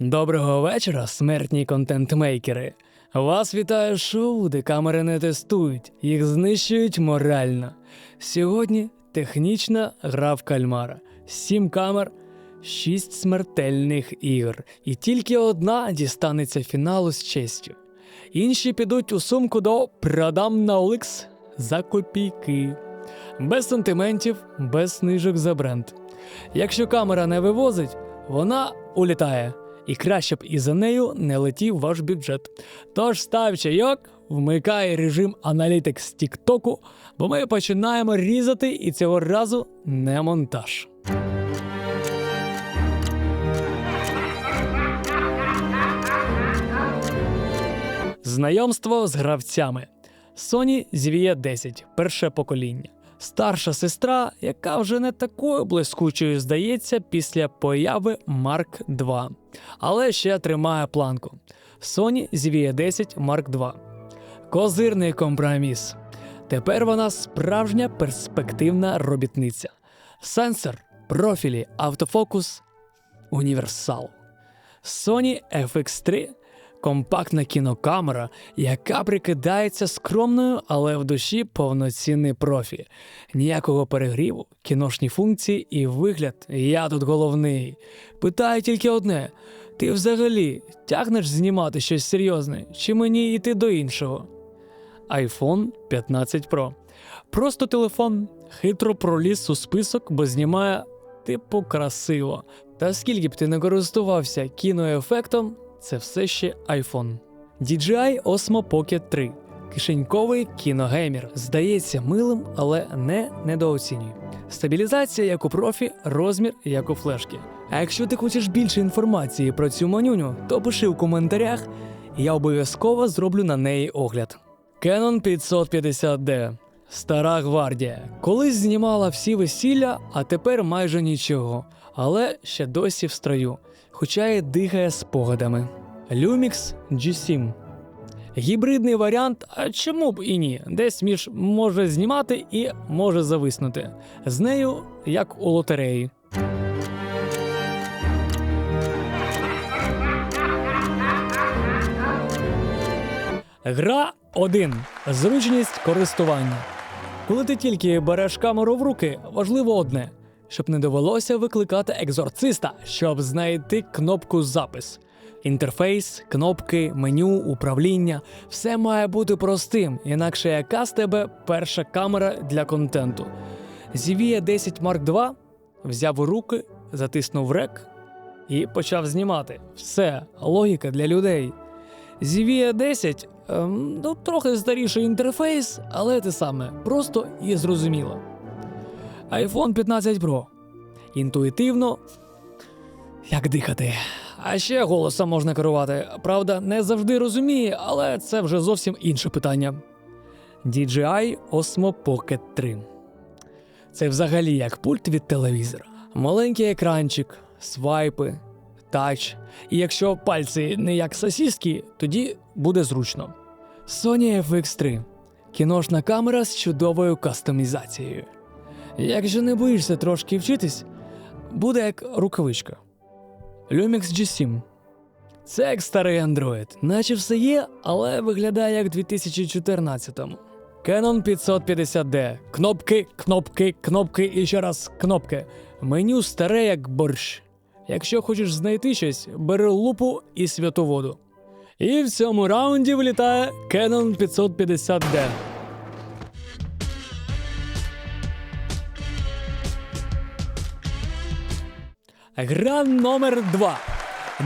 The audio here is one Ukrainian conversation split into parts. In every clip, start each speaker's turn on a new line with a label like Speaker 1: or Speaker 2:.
Speaker 1: Доброго вечора, смертні контентмейкери. Вас вітає шоу, де камери не тестують, їх знищують морально. Сьогодні технічна гра в кальмара. Сім камер, шість смертельних ігор. І тільки одна дістанеться фіналу з честю. Інші підуть у сумку до продам на Оликс за копійки. Без сантиментів, без снижок за бренд. Якщо камера не вивозить, вона улітає. І краще б і за нею не летів ваш бюджет. Тож став чайок, вмикай режим аналітик з Тіктоку, бо ми починаємо різати і цього разу не монтаж. Знайомство з гравцями. Sony Звія 10, перше покоління. Старша сестра, яка вже не такою блискучою здається після появи Mark II, але ще тримає планку. Sony Звія 10 Mark II. Козирний компроміс. Тепер вона справжня перспективна робітниця. Сенсор, профілі, автофокус, універсал. Sony FX3 компактна кінокамера, яка прикидається скромною, але в душі повноцінний профі. Ніякого перегріву, кіношні функції і вигляд. Я тут головний. Питаю тільки одне: ти взагалі тягнеш знімати щось серйозне, чи мені йти до іншого? iPhone 15 Pro. Просто телефон хитро проліз у список, бо знімає типу красиво. Та скільки б ти не користувався кіноефектом, це все ще iPhone. DJI Osmo Pocket 3. Кишеньковий кіногеймер. Здається милим, але не недооцінюй. Стабілізація як у профі, розмір як у флешки. А якщо ти хочеш більше інформації про цю манюню, то пиши в коментарях, я обов'язково зроблю на неї огляд. Canon 550D. Стара гвардія. Колись знімала всі весілля, а тепер майже нічого. Але ще досі в строю, хоча й дихає спогадами. Lumix G7. Гібридний варіант, а чому б і ні? Десь між може знімати і може зависнути. З нею, як у лотереї. Гра 1. Зручність користування. Коли ти тільки береш камеру в руки, важливо одне, щоб не довелося викликати екзорциста, щоб знайти кнопку запис. Інтерфейс, кнопки, меню, управління все має бути простим, інакше яка з тебе перша камера для контенту. Zivia 10 Mark II взяв у руки, затиснув рек і почав знімати. Все, логіка для людей. Zivia 10 ем, ну, трохи старіший інтерфейс, але те саме, просто і зрозуміло. iPhone 15 Pro. Інтуїтивно, як дихати. А ще голосом можна керувати. Правда, не завжди розуміє, але це вже зовсім інше питання. DJI Osmo Pocket 3. Це взагалі як пульт від телевізора. Маленький екранчик, свайпи, тач. І якщо пальці не як сосіски, тоді буде зручно. Sony FX3 кіношна камера з чудовою кастомізацією. Якщо не боїшся трошки вчитись, буде як рукавичка. Lumix G7. Це як старий Android, наче все є, але виглядає як 2014-му. Canon 550D. Кнопки, кнопки, кнопки і ще раз кнопки. Меню старе як борщ. Якщо хочеш знайти щось, бери лупу і святу воду. І в цьому раунді влітає Canon 550D. Гра номер 2.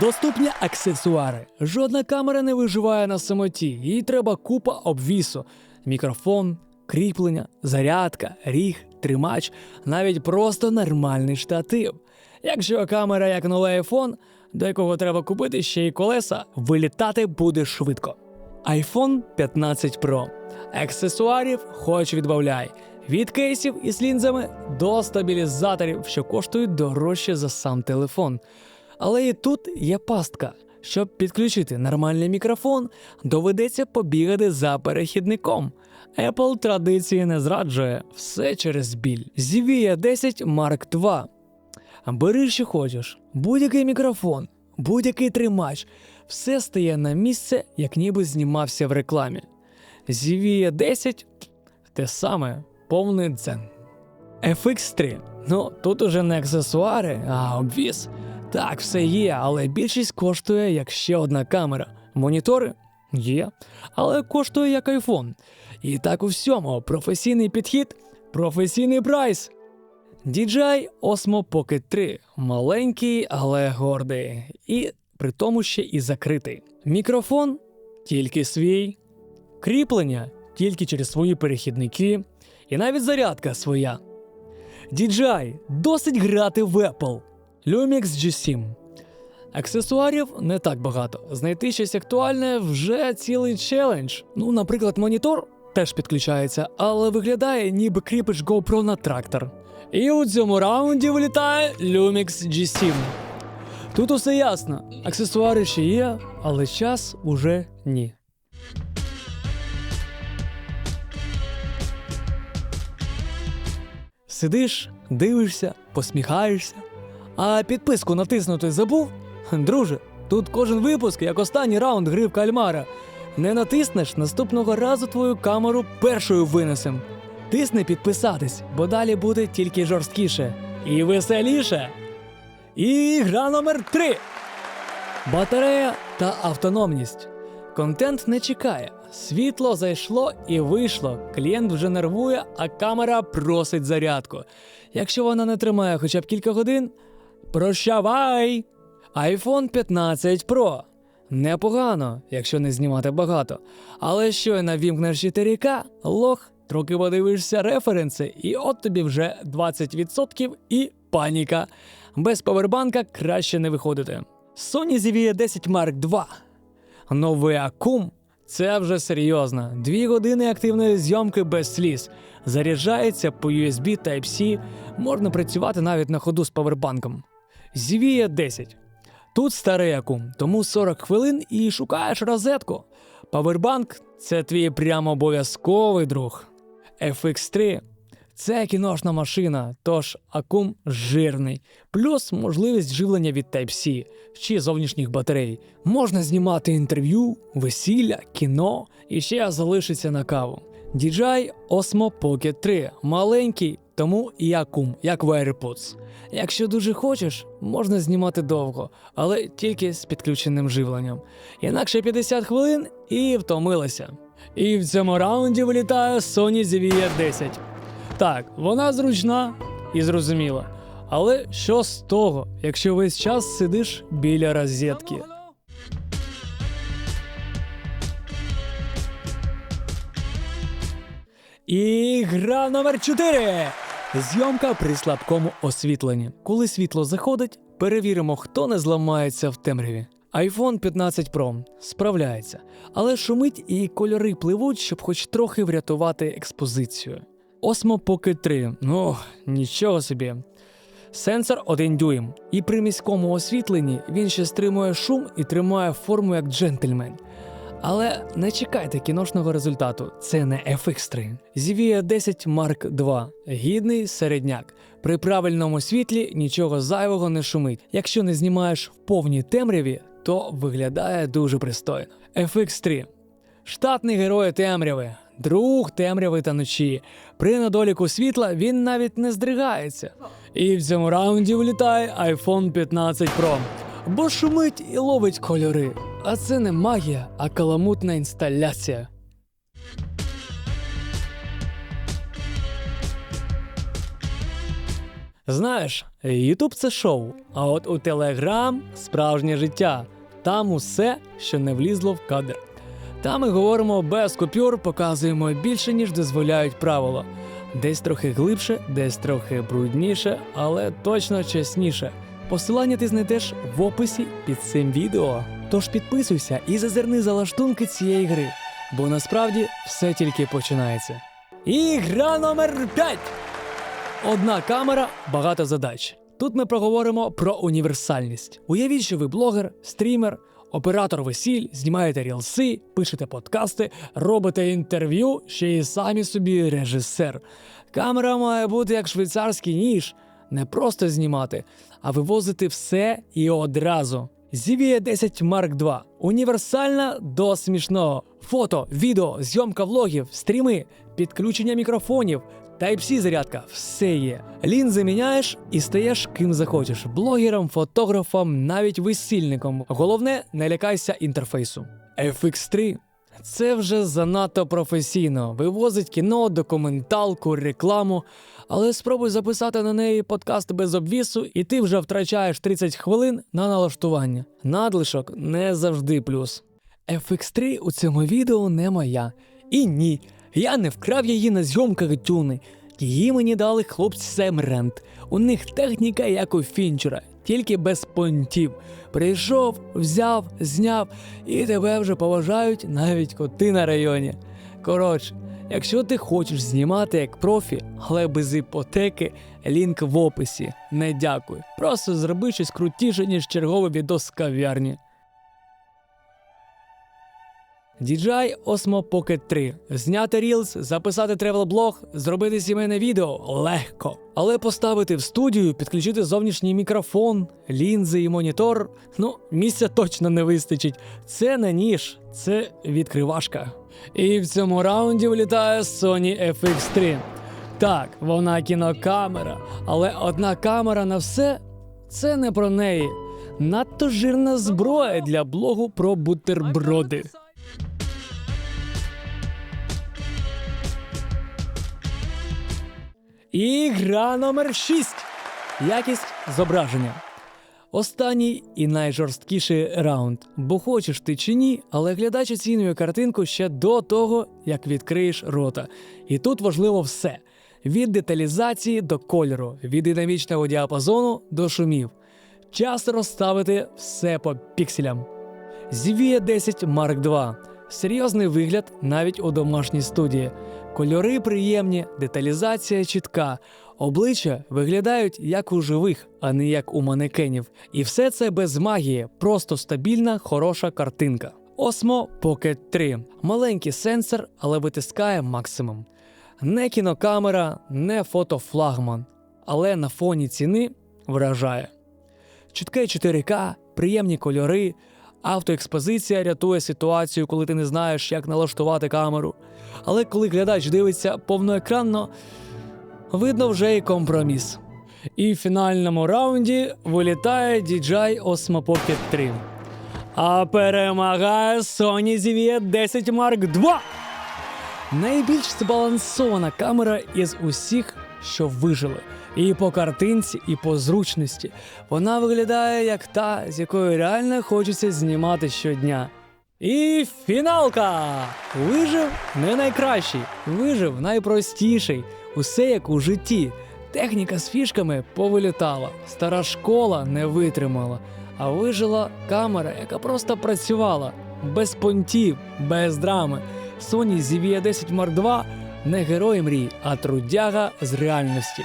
Speaker 1: Доступні аксесуари. Жодна камера не виживає на самоті. Їй треба купа обвісу, мікрофон, кріплення, зарядка, ріг, тримач, навіть просто нормальний штатив. Якщо камера як новий iPhone, до якого треба купити ще й колеса, вилітати буде швидко. iPhone 15 Pro. Аксесуарів хоч відбавляй. Від кейсів із лінзами до стабілізаторів, що коштують дорожче за сам телефон. Але і тут є пастка. Щоб підключити нормальний мікрофон, доведеться побігати за перехідником. Apple традиції не зраджує все через біль. Zivia 10 Mark II. Бери, що хочеш, будь-який мікрофон. будь-який тримач, все стає на місце, як ніби знімався в рекламі. Зівія 10 те саме, повний дзен. FX3. Ну, тут уже не аксесуари, а обвіз. Так, все є, але більшість коштує як ще одна камера. Монітори є, але коштує як iPhone. І так у всьому професійний підхід, професійний прайс. DJI Osmo Pocket 3 маленький, але гордий, і при тому ще і закритий. Мікрофон тільки свій, кріплення тільки через свої перехідники, і навіть зарядка своя. DJI досить грати в Apple. Lumix G7. Аксесуарів не так багато. Знайти щось актуальне вже цілий челендж. Ну, наприклад, монітор теж підключається, але виглядає, ніби кріпиш GoPro на трактор. І у цьому раунді вилітає Lumix G7. Тут усе ясно. Аксесуари ще є, але час уже ні. Сидиш, дивишся, посміхаєшся. А підписку натиснути забув? Друже, тут кожен випуск, як останній раунд гри в кальмара. Не натиснеш, наступного разу твою камеру першою винесем. Тисни підписатись, бо далі буде тільки жорсткіше і веселіше. І гра номер 3 Батарея та автономність. Контент не чекає. Світло зайшло і вийшло. Клієнт вже нервує, а камера просить зарядку. Якщо вона не тримає хоча б кілька годин, прощавай! iPhone 15 Pro. Непогано, якщо не знімати багато. Але щойно вімкнеш 4К, лох, трохи подивишся референси, і от тобі вже 20% і паніка. Без павербанка краще не виходити. Sony Xperia 10 Mark II. Новий акум це вже серйозно. Дві години активної зйомки без сліз. Заряджається по USB Type-C, можна працювати навіть на ходу з павербанком. Звія 10. Тут старий акум, тому 40 хвилин і шукаєш розетку. Павербанк це твій прямо обов'язковий друг. FX3 це кіношна машина, тож акум жирний, плюс можливість живлення від Type-C чи зовнішніх батарей. Можна знімати інтерв'ю, весілля, кіно і ще залишиться на каву. DJI Osmo Pocket 3 маленький, тому і акум, як в AirPods. Якщо дуже хочеш, можна знімати довго, але тільки з підключеним живленням. Інакше 50 хвилин і втомилася. І в цьому раунді вилітає Sony Xperia 10. Так, вона зручна і зрозуміла. Але що з того, якщо весь час сидиш біля розетки? І гра номер 4 Зйомка при слабкому освітленні. Коли світло заходить, перевіримо, хто не зламається в темряві. iPhone 15 Pro справляється, але шумить і кольори пливуть, щоб хоч трохи врятувати експозицію. Pocket 3, ну нічого собі. Сенсор 1 дюйм, і при міському освітленні він ще стримує шум і тримає форму як джентльмен. Але не чекайте кіношного результату, це не FX3. Xperia 10 Mark II. гідний середняк. При правильному світлі нічого зайвого не шумить. Якщо не знімаєш в повній темряві, то виглядає дуже пристойно. FX3. Штатний герой темряви, друг темряви та ночі. При недоліку світла він навіть не здригається. І в цьому раунді вилітає iPhone 15 Pro. Бо шумить і ловить кольори. А це не магія, а каламутна інсталяція. Знаєш, Ютуб це шоу, а от у Телеграм справжнє життя. Там усе, що не влізло в кадр. Там ми говоримо без купюр, показуємо більше, ніж дозволяють правила. Десь трохи глибше, десь трохи брудніше, але точно чесніше. Посилання ти знайдеш в описі під цим відео. Тож підписуйся і зазирни за лаштунки цієї гри, бо насправді все тільки починається. І гра номер 5. Одна камера, багато задач. Тут ми проговоримо про універсальність. Уявіть, що ви блогер, стрімер, оператор весіль, знімаєте рілси, пишете подкасти, робите інтерв'ю, ще й самі собі режисер. Камера має бути як швейцарський ніж, не просто знімати, а вивозити все і одразу. Zivie 10 Mark II. Універсальна до смішного. Фото, відео, зйомка влогів, стріми, підключення мікрофонів. Type-C зарядка, все є. Лінзи міняєш і стаєш ким захочеш: блогером, фотографом, навіть весільником. Головне, не лякайся інтерфейсу. FX3 це вже занадто професійно. Вивозить кіно, документалку, рекламу. Але спробуй записати на неї подкаст без обвісу, і ти вже втрачаєш 30 хвилин на налаштування. Надлишок не завжди плюс. FX3 у цьому відео не моя. І ні, я не вкрав її на зйомках тюни. Її мені дали хлопці Семренд. У них техніка як у фінчера, тільки без понтів. Прийшов, взяв, зняв, і тебе вже поважають навіть коти на районі. Коротше, якщо ти хочеш знімати як профі, але без іпотеки, лінк в описі. Не дякую. Просто зроби щось крутіше, ніж черговий відос з кав'ярні. DJI Osmo Pocket 3. Зняти Reels, записати тревел-блог, зробити сімейне відео легко. Але поставити в студію, підключити зовнішній мікрофон, лінзи і монітор. Ну, місця точно не вистачить. Це не ніж, це відкривашка. І в цьому раунді влітає Sony FX3. Так, вона кінокамера, але одна камера на все це не про неї. Надто жирна зброя для блогу про бутерброди. І гра номер 6. Якість зображення. Останній і найжорсткіший раунд. Бо хочеш ти чи ні, але глядач оцінює картинку ще до того, як відкриєш рота. І тут важливо все: від деталізації до кольору, від динамічного діапазону до шумів. Час розставити все по пікселям. Zivia 10 Mark II. Серйозний вигляд навіть у домашній студії. Кольори приємні, деталізація чітка. Обличчя виглядають як у живих, а не як у манекенів. І все це без магії, просто стабільна, хороша картинка. Osmo Pocket 3. Маленький сенсор, але витискає максимум. Не кінокамера, не фотофлагман, але на фоні ціни вражає. Чітке 4К, приємні кольори, автоекспозиція рятує ситуацію, коли ти не знаєш, як налаштувати камеру. Але коли глядач дивиться повноекранно, видно вже і компроміс. І в фінальному раунді вилітає DJI Osmo Pocket 3. А перемагає Sony Xperia 10 Mark II. Найбільш збалансована камера із усіх, що вижили. І по картинці, і по зручності. Вона виглядає як та, з якою реально хочеться знімати щодня. І фіналка! Вижив не найкращий, вижив найпростіший. Усе як у житті. Техніка з фішками повилітала, стара школа не витримала, а вижила камера, яка просто працювала без понтів, без драми. Sony Xperia 10 Mark II не герой мрій, а трудяга з реальності.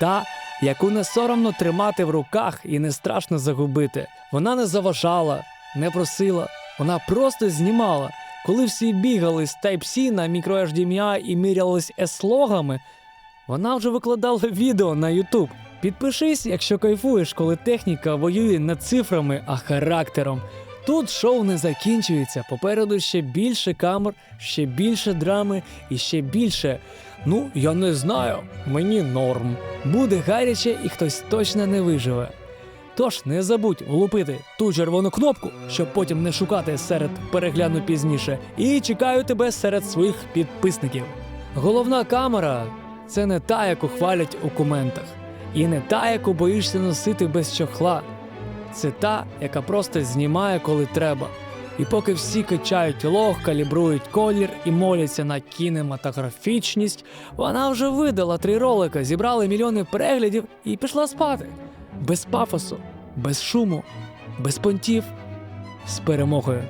Speaker 1: Та, яку не соромно тримати в руках і не страшно загубити. Вона не заважала, не просила, вона просто знімала. Коли всі бігали з Type-C на microHDMI і мірялись S-логами, вона вже викладала відео на YouTube. Підпишись, якщо кайфуєш, коли техніка воює не цифрами, а характером. Тут шоу не закінчується. Попереду ще більше камер, ще більше драми і ще більше. Ну, я не знаю, мені норм. Буде гаряче і хтось точно не виживе. Тож не забудь влупити ту червону кнопку, щоб потім не шукати серед перегляну пізніше. І чекаю тебе серед своїх підписників. Головна камера це не та, яку хвалять у коментах, і не та, яку боїшся носити без чохла. Це та, яка просто знімає, коли треба. І поки всі качають лог, калібрують колір і моляться на кінематографічність, вона вже видала три ролика, зібрали мільйони переглядів і пішла спати. Без пафосу, без шуму, без понтів, з перемогою.